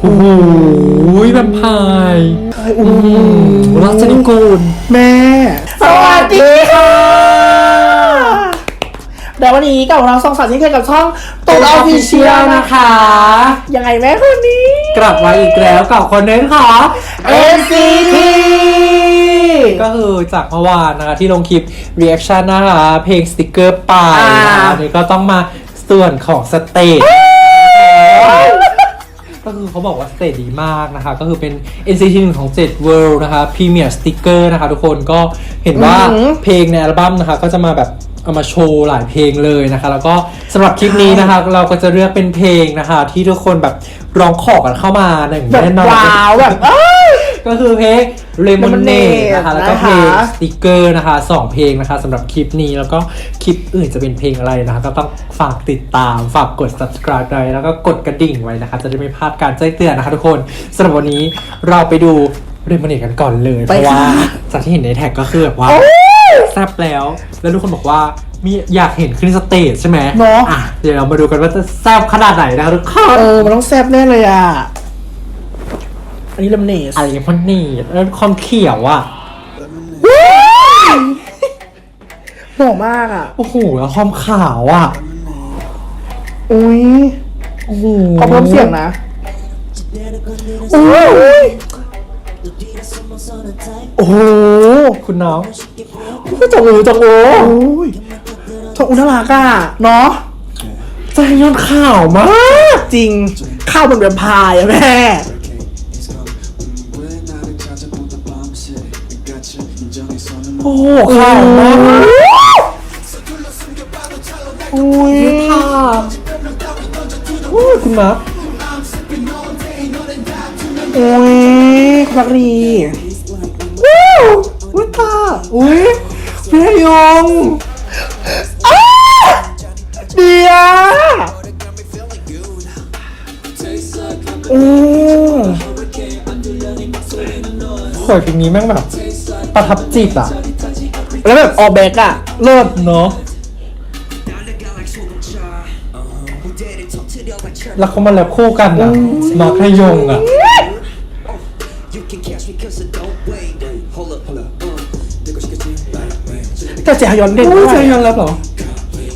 โอ้โหแวมไพร์อืมรัชนิกูลแม่ สวัสดีค่ะแต่วันนี้กับเราสองสาวที่เคยกับช่องตูนออฟฟิเชียลนะคะ ยังไงแม่คนนี้ กลับมาอีกแล้วกับคอนเทนต์ของ NCT ก็คือจากเมื่อวานนะคะที่ลงคลิป reaction นะคะเพลงสติกเกอร์ไปนะคะอ่าอันนี้ก็ต้องมาส่วนของสเตจ ก็คือเขาบอกว่าสเตจดีมากนะคะ ก็คือเป็น NCT 1ของ7 World นะคะ Premier Sticker นะคะ ทุกคนก็เห็นว่าอือหือเพลงในอัลบั้มนะคะ ก็จะมาแบบเอามาโชว์หลายเพลงเลยนะคะ แล้วก็สำหรับคลิปนี้นะคะ เราก็จะเลือกเป็นเพลงนะคะ ที่ทุกคนแบบร้องขอกันเข้ามาหนึ่งแบบแน่นอนว้าวแบบเอ้ย ก็คือเพลง Lemonade Lemonade นะคะแล้วก็นะคะเพลง Sticker นะคะสองเพลงนะคะสำหรับคลิปนี้แล้วก็คลิปอื่นจะเป็นเพลงอะไรนะคะ ก็ต้องฝากติดตามฝากกด subscribe ไว้แล้วก็กดกระดิ่งไว้นะคะ จะได้ไม่พลาดการแจ้งเตือนนะคะทุกคนสำหรับวันนี้เราไปดู Lemonade กันก่อนเลยเพไปราะว่าค่ะจากที่เห็นในแท็กก็คือแบบว่าแซ่บแล้ว แล้วทุกคนบอกว่ามีอยากเห็นขึ้นสเตจใช่ไหมเนอะอะเดี๋ยวเรามาดูกันว่าจะแซ่บขนาดไหนนะคะทุกคนเออมันต้องแซ่บแน่เลยอะ อันนี้เลมเนสอะไรพวกนี้แล้วความเขียวอะหล่อมากอะ โอ้โหแล้วความขาวอะอุ้ยโอ้โหขอเพิ่มเสียงนะอุ้ยโอ้โหคุณน้องจงอูจงอูโอ้ยจงอูน่ารักอะเนาะใจยอนขาวมาก จริงข้าวบนแวมไพายอะแม่ โอ้โหขาวมากอุ้ยค่ะโอ้ยคุณมาร์คอุ้ยพักดีว้าวอุ้ยตาอุ้ยพี่ยงเดียอืมโอยเพลงนี้แม่งแบบประทับจิตอะ แล้วแบบออกแบกอะเลิศเนาะแล้วเขามาแลบคู่กันนะมาพยงอะ You can catch me cause I don't wait. Hold up, hold up. Uh, niggas get you like man. แต่เจฮยอนเด่นอุ้ยเจฮยอนแล้วเหรอ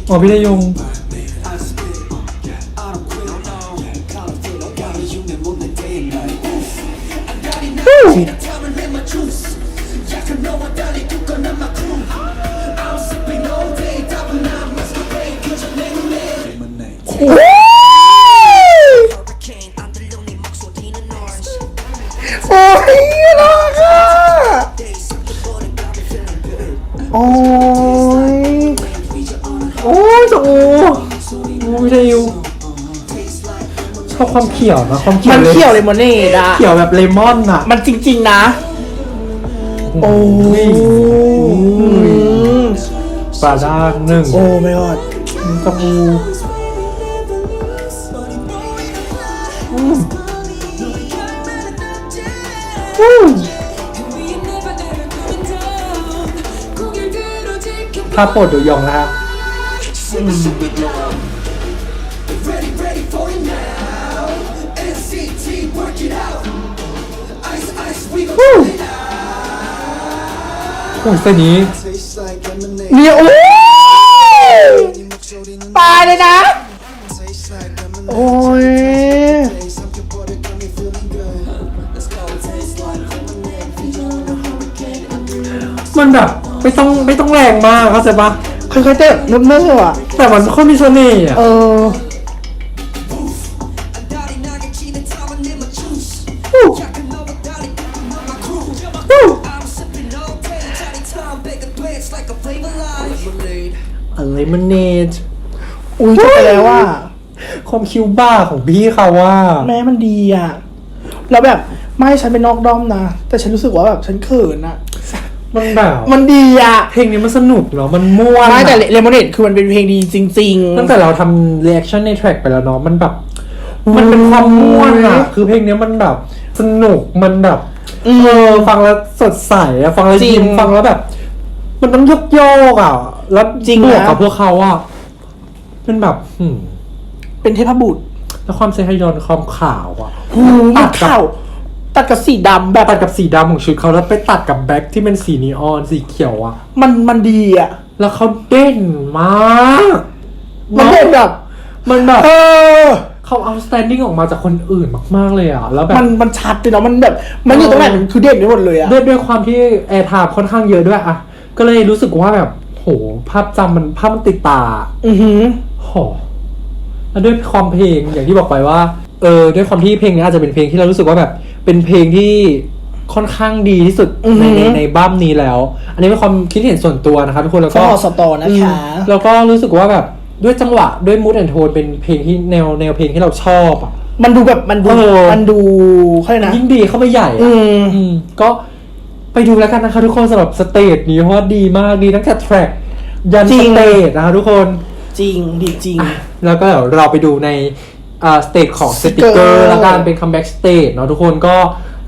อ๋อพี่นายง I spit. I don't quit. No, no. Call it feel. I got a unit on the day and night. Oof. I got it now. อ้ยจงอูโอ้ยพี่ได้ยงชอบความเขียวนะความเขียมัวนเลยเขียวเลยมอนเนดอะเขียวแบบเลมอนอะมันจริง ๆ นะ โอ้ยปลาด้าหนึ่งโอ้ไม่กอดจงอูถ้าโปรดดูยองนะฮะ see me shoot it down. Ready, ready for it now. NCT, work it out. Ice, ice, we gon' do it now. โอ้ยเส้นนี้ Tastes like lemonade. เนี่ยโอ้ย ตายเลยนะ Tastes like lemonade. โอ้ย Taste of your body got me feeling good. Let's go. Tastes like lemonade. Feeling a hurricane. มันแบบไม่ต้องไม่ต้องแรงมากเข้าใจปะ คือเขาจะนุ่มๆอะ แต่มันโคตรมีเสน่ห์อะ เอออลไรมอนเนจอุ้ยไปแล้วว่า ความคิวบ้าของพี่เขาว่า แม้มันดีอะ แล้วแบบไม่ฉันเป็นนอกด้อมนะ แต่ฉันรู้สึกว่าแบบฉันเขินอะ มันแบบมันดีอะเพลงนี้มันสนุกเนาะมันม่วนไม่แต่อะเลมอนเนดคือมันเป็นเพลงดีจริงตั้งแต่เราทำ reaction ใน track ไปแล้วเนาะมันแบบ มันเป็นความม่วนอะคือเพลงนี้มันแบบสนุกมันแบบอืมเออฟังแล้วสดใสอะฟังแล้วจริงยิ้มฟังแล้วแบบ มันต้องยกโยกอะแล้วจริงบวกนะกับพวกเขาอะเป็นแบบหืมๆเป็นเทพบุตรแล้วความเซฮยอนความขาวอะหูมันเข่า ตัดกับสีดำแบบ ตัดกับสีดำของชุดเขาแล้วไปตัดกับแบ็คที่เป็นสีนีออนสีเขียวอะมันมันดีอะ แล้วเขาเด่นมากมันเป็นแบบ มันแบบเออ เขา outstanding ออกมาจากคนอื่นมากๆเลยอะแล้วแบบ มันมันชัดเลยเนาะมันแบบ มันอยู่ตรงไหนมันคือเด่นไปหมดเลยอะ ด้วยด้วยความที่แอร์ไทม์ค่อนข้างเยอะด้วยอะก็เลยรู้สึกว่าแบบ โห ภาพจำมันภาพมันติดตา อือหือ โหแล้วด้วยความเพลงอย่างที่บอกไปว่า เออ ด้วยความที่เพลงนี้อาจจะเป็นเพลงที่เรารู้สึกว่าแบบ เป็นเพลงที่ค่อนข้างดีที่สุดอือหืในอ ในในบ้ามนี้แล้ว อันนี้เป็นความคิดเห็นส่วนตัวนะคะทุกคนแล้วข้ก็อสตอนะคะ อืมแล้วก็รู้สึกว่าแบบด้วยจังหวะด้วยมูดแอนโทนเป็นเพลงที่แนวแนวเพลงที่เราชอบอะ มันดูแบบมันดูเออ มันดูเขาเรียกนะ ยิ่งดีเข้าไปใหญ่อือะม อืมก็ไปดูแล้วกันนะคะทุกคนสำหรับสเตจนี้เพราะว่าดีมากดีตั้งแต่แทร็กยันจริสง เตจนะคะทุกคน จริงดีจริง แล้วก็เดี๋ยวเราไปดูใน อ่าสเตจของสติกเกอ Sticker ร์แล้วกันเป็นคัมแบ็กสเตจเนาะทุกคนก็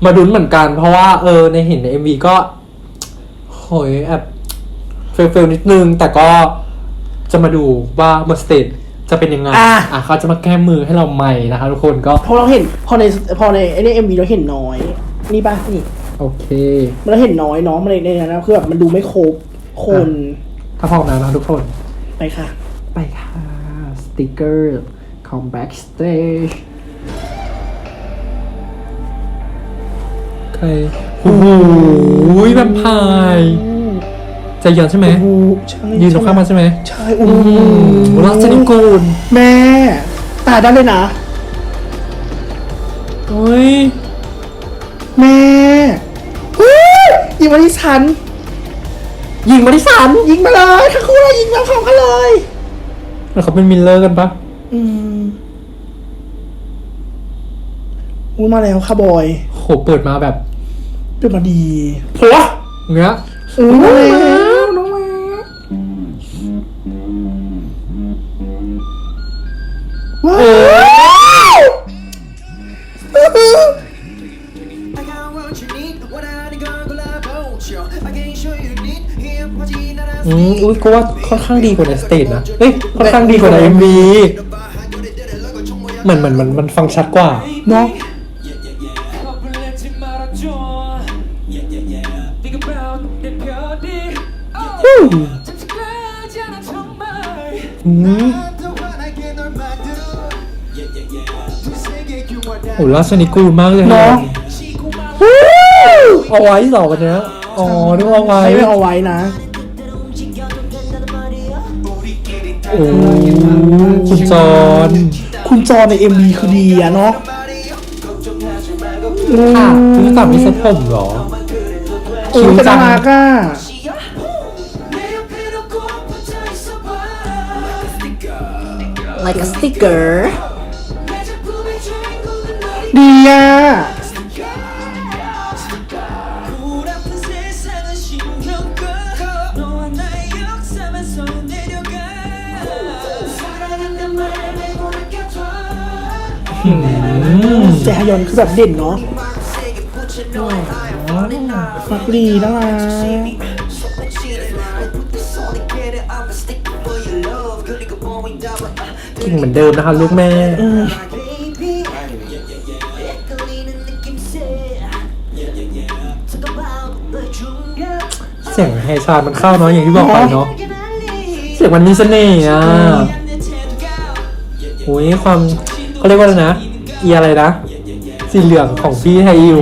มาดุนเหมือนกัน เพราะว่าเออในเห็นใน MV ก็โหยแอบเฟลๆนิดนึง แต่ก็จะมาดูว่าบนสเตจจะเป็นยังไงอะ อะเขาจะมาแก้มือให้เราใหม่นะคะทุกคนก็เพราะเราเห็นพอในพอในไอ้นี่เอ็มวีเราเห็นน้อย นี่ป่ะนี่โอเค มันเราเห็นน้อยเนาะมันในในนั้นนะคือแบบมันดูไม่ครบคนถ้าพร้อมแล้วนะทุกคน ไปค่ะ ไปค่ะ สติกเกอร์ ของ Backstage ใครโอ้โหแวมไพร์ใจเย็นใช่ไหม โอ้โหใช่ยืนตรงข้ามมาใช่ไหมใช่โอ้อืโหมรัชนิกูลแม่ ตาได้เลยนะ เฮ้ย แม่อุ๊ยยิงมาที่ฉัน ยิงมาที่สันยิงมาเลยทั้งคู่เลยยิงมาพร้อมกันเลย แล้วเขาเป็นมิลเลอร์กันปะ อืมอมาแล้วค่ะบอยโหเปิดมาแบบเปิดมาดีผัวเงี้ยอู้มาแล้ว้องมาว้าวอืมอุ้ยก็ว่าค่อนข้างดีกว่าในสเตทนะเฮ้ยค่อนข้างดีกว่าในเอ็มวี มันมันมันมันฟังชัดกว่าเนาะ โอ้ล่าสนิกูลมากเลยเนอะ เอาไว้ต่อกันนะอ๋อนึกว่าเอาไว้ ไม่เอาไว้นะ โอ้คุณจอน คุณจอในเอ็ม MV คือดีอะเนาะค่ะคุณตัดไม่เซ็ตผมเหรอคิ้เป็นมาก้าไลค์สติ๊กเกอร์ดีอะ จฮยอนคือแบบเด่นเนาะมักดีน่ารักกิ่งเหมือนเดิมนะครับลูกแม่เสียงไฮชานมันเข้าเนาะอย่างที่บอกไปเนาะเสียงมันมีเสน่ห์อะโอ้ยความเขาเรียกว่าอะไรนะ เอียอะไรนะ สีเหลืองของพี่ไฮยู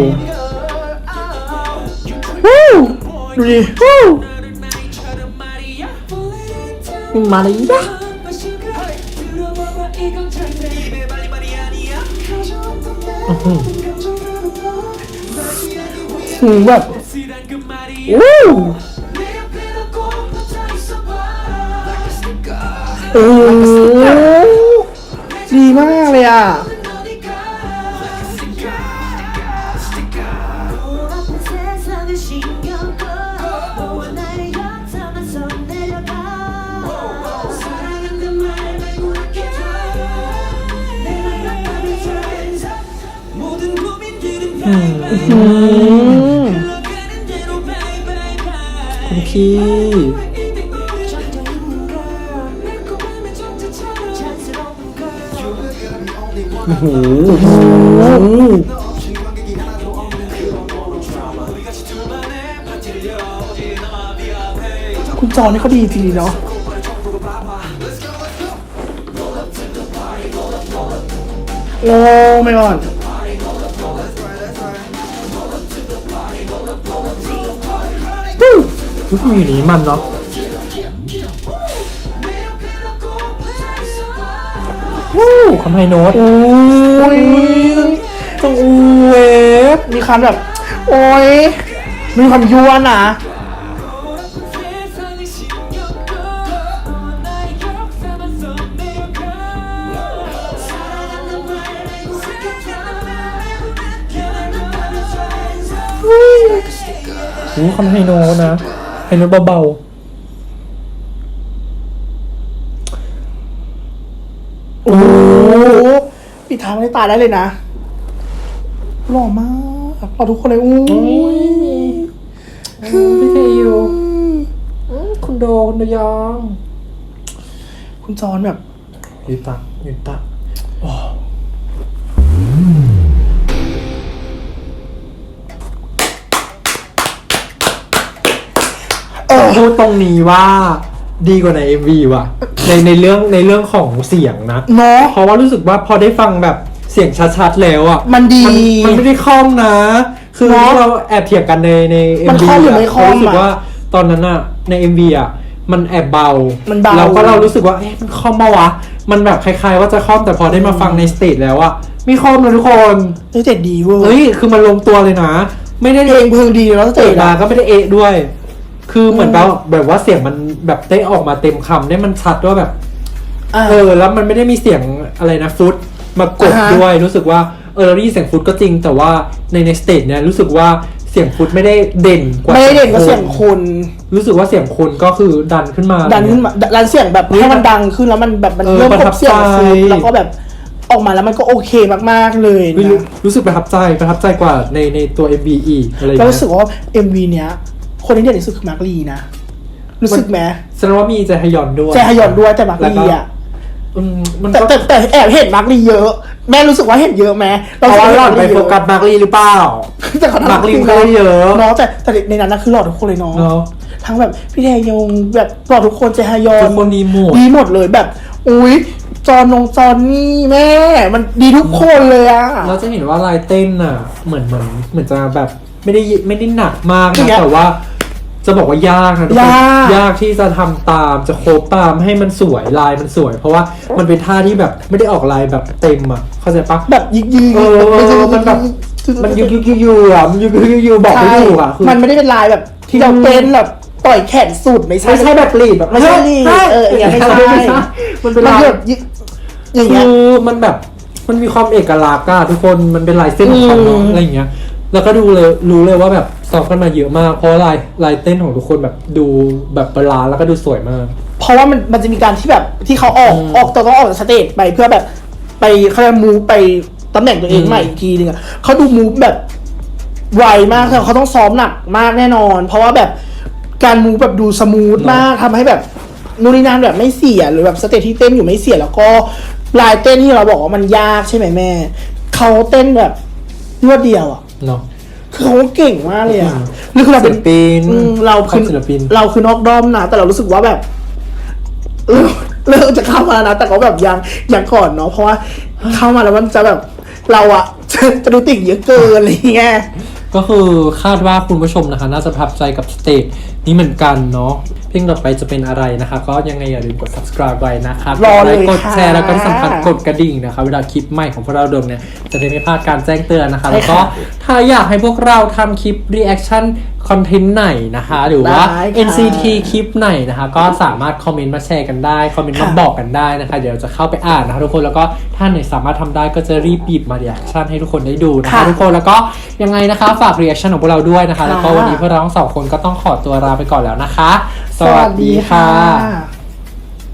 ดูดิมาเลยนะอื้อหือถึงแบบอู้โอ้โหดีมากเลยอะ 걸 You're the only one โอ้โหคุณจอนี่เขาดีจริงเนาะโอ้ไม่ก่อน ทุกมีหนีมันเนาะวู้คำไฮโน้ตโอ้ยต้องอูเวฟมีควาแบบ โอ้ยมีความยวนอะอู้คำไฮโน้ตนะ ไฮโน้ตเบาโอ้โหปิดท้ายไม่ได้ตายได้เลยนะหล่อมากหล่อทุกคนเลยอู้ยๆพี่เทยูคุณโดคุณโดยอง คุณจอนแบบยืนตายืนตาพูดตรงนี้ว่า ดีกว่าใน MV ว่ะ ในในเรื่องในเรื่องของเสียงนะ เนาะ เพราะว่ารู้สึกว่าพอได้ฟังแบบเสียงชัดๆแล้วอะมันดี มันไม่ได้คล่องนะ คือเนอะที่เราแอบเถียงกันในในมัน MV คล่องหรือไม่คล่องรู้สึกอะว่าตอนนั้นอะใน MV อะมันแอบเบามันเบา แล้วก็เรารู้สึกว่าเอ๊ะมันคล่อมมาวะ มันแบบคล้ายๆ ว่าจะคล่อมแต่พอได้มาฟังในสเตจแล้วอะไม่คล่อมนะทุกคนเฮ้ยแต่ดีเว้ยเฮ้ยคือมันลงตัวเลยนะ ไม่ได้เพลงเพลงดีแล้วเตะเตะมานะก็ไม่ได้เอะด้วย คือเหมือนอืแบบมแบบว่าเสียงมันแบบได้ออกมาเต็มคำได้มันชัดว่าแบบอะเออแล้วมันไม่ได้มีเสียงอะไรนะฟุตมากดอ่าฮะ ด้วยรู้สึกว่าเออเราได้ยินเสียงฟุตก็จริง แต่ว่าในในสเตจเนี่ยรู้สึกว่าเสียงฟุตไม่ได้เด่นกว่าไม่ได้เด่นกับเสียงคน รู้สึกว่าเสียงคนก็คือดันขึ้นมา ดันขึ้นมาดันเสียงแบบเฮ้ยให้มันดังขึ้นแล้วมันแบบมันเออเริ่มประพทับบเสียงใจ ฟูแล้วก็แบบออกมาแล้วมันก็โอเคมากๆเลยไม่รู้นะรู้สึกประทับใจประทับใจกว่าในในตัว MV อีกอะไรอย่างแล้วเงี้รู้สึกยว่า MV เนี้ย คนที่เด่นที่สุดคือมาร์กลีนะ รู้สึกไหมแสดงว่ามีใจฮยอนด้วยใจฮยอนด้วยแต่มาร์กแล้วลีก็อะอืมมันแต่ก็แต่แต่แอบเห็นมาร์กลีเยอะ แม่รู้สึกว่าเห็นเยอะไหมเพราะว่าหล่อนไปโฟกัสมาร์กลีหรือเปล่าแต่เขาทำมาร์กลีไม่ได้เยอะเนาะแต่แต่ในนั้นนะคือหล่อทุกคนเลยเนาะเนาะทั้งแบบพี่แทยงแบบหล่อทุกคนใจฮยอนทุกคนดีหมดดีหมดเลยแบบอุ้ยจอนนงจอนนี่แม่ มันดีทุกคนเลยอะเราจะเห็นว่าลายเต้นอะเหมือนเหมือนเหมือนจะแบบไม่ได้ไม่ได้หนักมากอย่านะงเงี้ยแต่ว่า จะบอกว่ายากนะทุกคนยาก ยากที่จะทำตามจะโคบตามให้มันสวยลายมันสวย เพราะว่ามันเป็นท่าที่แบบไม่ได้ออกลายแบบเต็มอะเข้าใจปะ แบบยิกยิกเออมันแบบ มันยุกยุกยุกยุกอะมันยุกยุกยุกยุกบอกไม่ถูกอะคือ มันไม่ได้เป็นลายแบบที่เราเต้นแบบปล่อยแขนสุดไม่ใช่ไม่ใช่แบบลีดแบบไม่ใช่ลีดเอออย่างไม่ใช่มันเป็นมันลายแบบยิกอย่างคืเงี้ยอมันแบบมันมีความเอกลักษณ์อะทุกคนมันเป็นลายเส้นของเขาเนอะอืม อะไรอย่างเงี้ย แล้วก็ดูเลยรู้เลยว่าแบบซ้อมกันมาเยอะมาก เพราะว่าลายลายเต้นของทุกคนแบบดูแบบบาลานซ์แล้วก็ดูสวยมาก เพราะว่ามันมันจะมีการที่แบบที่เขาออกอืมออกตัวต้องออกจากสเตจไปเพื่อแบบไปเขาจะมูไปตำแหน่งตัวเองอืมใหม่อีกทีนึงอะเขาดูมูแบบไวมากเขาต้องซ้อมหนักมากแน่นอน เพราะว่าแบบการมูแบบดูสมูทมากทำให้แบบนู่นนี่นั่นแบบไม่เสียหรือแบบสเตจที่เต้นอยู่ไม่เสียแล้วก็ลายเต้นที่เราบอกว่ามันยากใช่ไหมแม่เขาเต้นแบบรวดเดียวอะ เนาะ คือเขาเก่งมากเลยอะอืมนี่คือเราเป็นศิลปินอืมเราคือศิลปิน เราคือนอกด้อมนะ แต่เรารู้สึกว่าแบบเลิกเลิกจะเข้ามาแล้วนะ แต่ก็แบบยังยังก่อนเนาะ เพราะว่าเข้ามาแล้วมันจะแบบ เราอะจะจะดูติ่งเยอะเกินอะไรเงี้ย ก็คือคาดว่าคุณผู้ชมนะคะ น่าจะประทับใจกับสเตจนี้เหมือนกันเนาะเพ ลงต่อไปจะเป็นอะไรนะคะ ก็ยังไงอย่าลืมกด subscribe ไว้นะคะรอเลยกดไกดแชร์ค่ะแล้วก็ที่สำคัญกดกระดิ่งนะคะ เวลาคลิปใหม่ของพวกเราลงเนี่ยจะได้ไม่พลาดการแจ้งเตือนนะคะใช่แล้วก็ค่ะถ้าอยากให้พวกเราทำคลิป reaction คอนเทนต์ไหนนะคะ หรือว่า ได้ค่ะ NCT คลิปไหนนะคะ ก็สามารถคอมเมนต์มาแชร์กันได้ คอมเมนต์มาค่ะ บอกกันได้นะคะ เดี๋ยวเราจะเข้าไปอ่านนะคะทุกคนแล้วก็ถ้าไหนสามารถทำได้ก็จะรีบหยิบมา reaction ให้ทุกคนได้ดูนะคะ ค่ะทุกคนแล้วก็ยังไงนะคะ ฝาก reaction ของพวกเราด้วยนะคะ แล้วก็ค่ะ วันนี้พวกเราทั้งสองคนก็ต้องขอตัวลาไปก่อนแล้วนะคะ สวัสดีค่ะ